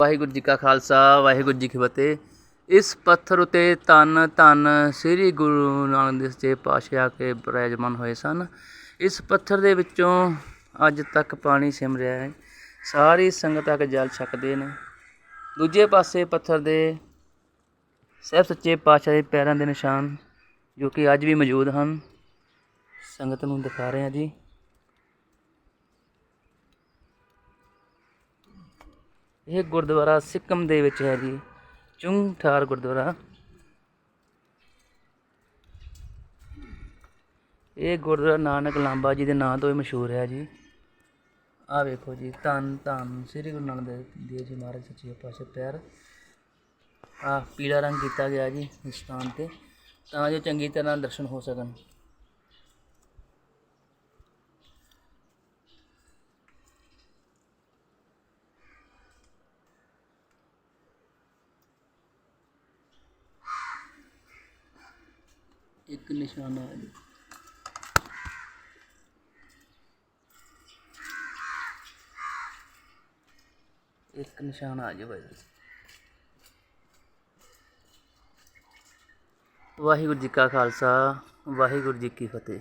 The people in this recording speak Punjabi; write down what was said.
ਵਾਹਿਗੁਰੂ ਜੀ ਕਾ ਖਾਲਸਾ, ਵਾਹਿਗੁਰੂ ਜੀ ਕੀ ਫਤਿਹ। ਇਸ ਪੱਥਰ ਉਤੇ ਤਨ ਤਨ ਸ੍ਰੀ ਗੁਰੂ ਨਾਨਕ ਦੇਵ ਜੀ ਪਾਤਸ਼ਾਹ ਕੇ ਬਿਰਾਜਮਾਨ ਹੋਏ ਸਨ। ਇਸ ਪੱਥਰ ਦੇ ਵਿੱਚੋਂ ਅੱਜ ਤੱਕ ਪਾਣੀ ਸਿਮ ਰਿਹਾ ਹੈ। ਸਾਰੀ ਸੰਗਤ ਤੱਕ ਜਲ ਛਕਦੇ ਨੇ। ਦੂਜੇ ਪਾਸੇ ਪੱਥਰ ਦੇ ਸਹਿਬ ਸੱਚੇ ਪਾਤਸ਼ਾਹ ਦੇ ਪੈਰਾਂ ਦੇ ਨਿਸ਼ਾਨ ਜੋ ਕਿ ਅੱਜ ਵੀ ਮੌਜੂਦ ਹਨ। ਸੰਗਤ ਨੂੰ ਦਿਖਾ ਰਹੇ ਹਾਂ ਜੀ। ਇਹ ਗੁਰਦੁਆਰਾ ਸਿੱਕਮ ਦੇ ਵਿੱਚ ਹੈ ਜੀ ਚੁੰਗ ਠਾਰ ਗੁਰਦੁਆਰਾ। ਇਹ ਗੁਰਦੁਆਰਾ ਨਾਨਕ ਲਾਂਬਾ ਜੀ ਦੇ ਨਾਂ ਤੋਂ ਹੀ ਮਸ਼ਹੂਰ ਹੈ ਜੀ। ਆਹ ਵੇਖੋ ਜੀ, ਧੰਨ ਧੰਨ ਸ੍ਰੀ ਗੁਰੂ ਨਾਨਕ ਦੇਵ ਦੇਵ ਜੀ ਮਹਾਰਾਜ ਸੱਚੇ ਪਾਸੇ ਪੈਰ। ਆਹ ਪੀਲਾ ਰੰਗ ਕੀਤਾ ਗਿਆ ਜੀ ਇਸ ਸਥਾਨ ਤੇ, ਤਾਂ ਜੋ ਚੰਗੀ ਤਰ੍ਹਾਂ ਦਰਸ਼ਨ ਹੋ ਸਕਣ। ਇੱਕ ਨਿਸ਼ਾਨਾ ਹੈ ਜੀ ਇੱਕ ਨਿਸ਼ਾਨ ਆ ਜਾਵੇ ਵਾਹਿਗੁਰੂ ਜੀ ਕਾ ਖਾਲਸਾ ਵਾਹਿਗੁਰੂ ਜੀ ਕੀ ਫਤਿਹ